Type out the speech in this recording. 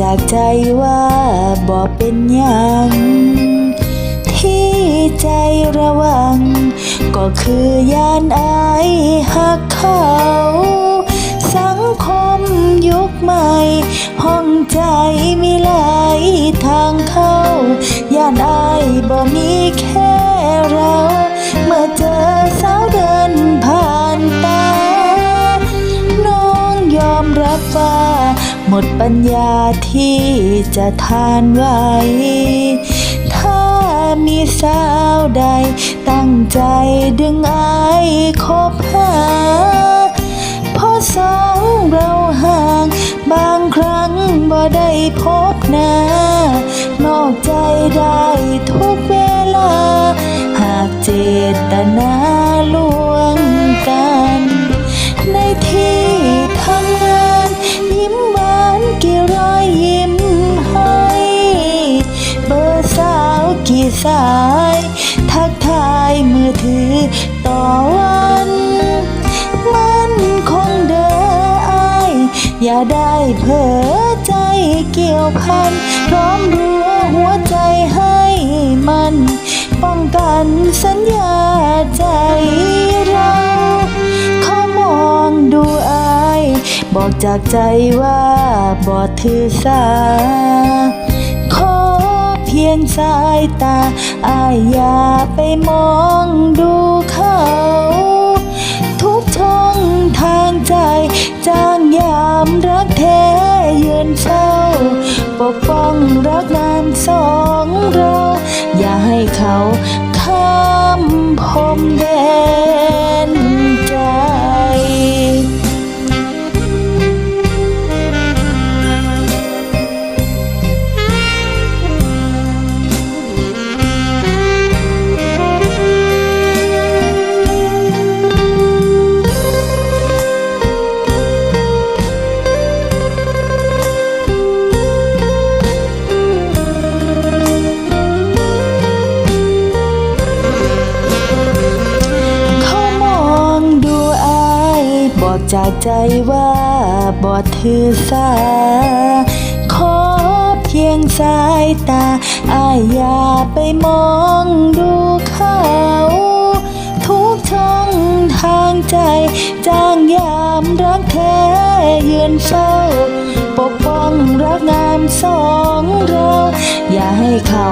จากใจว่าบอกเป็นยังที่ใจระวัง ก็คือยานอายหักเขา สังคมยุคใหม่ ห้องใจมีหลายทางเข้า ยานอายบ่มีแค่ หมดปัญญาที่จะทานไหวถ้ามีสาวใด ตั้งใจดึงอายคบหาเพราะสองเราห่าง บางครั้งบ่ได้พบหน้านอกใจได้ทุกเวลา หากเจตนา สาย ทักทายมือถือต่อวันมันคงเด้ออาย อย่าได้เผลอใจเกี่ยวพันพร้อมรัวหัวใจให้มัน ป้องกันสัญญาใจเราเขามองดูอาย บอกจากใจว่าบอดถือสา ยงสายตาอายอย่าไปมองดูเขา ทุกช่องทางใจ จางยามรักแท้ยืนเศร้า ปกป้องรักงานสองเรา อย่าให้เขาข้ามพรมแดน จากใจว่าบอถือสา ขอเพียงสายตาอายอย่าไปมองดูเขา ทุกช่องทางใจจางยามรักแท้ยืนเฝ้า ปกป้องรักงามสองเรา อย่าให้เขา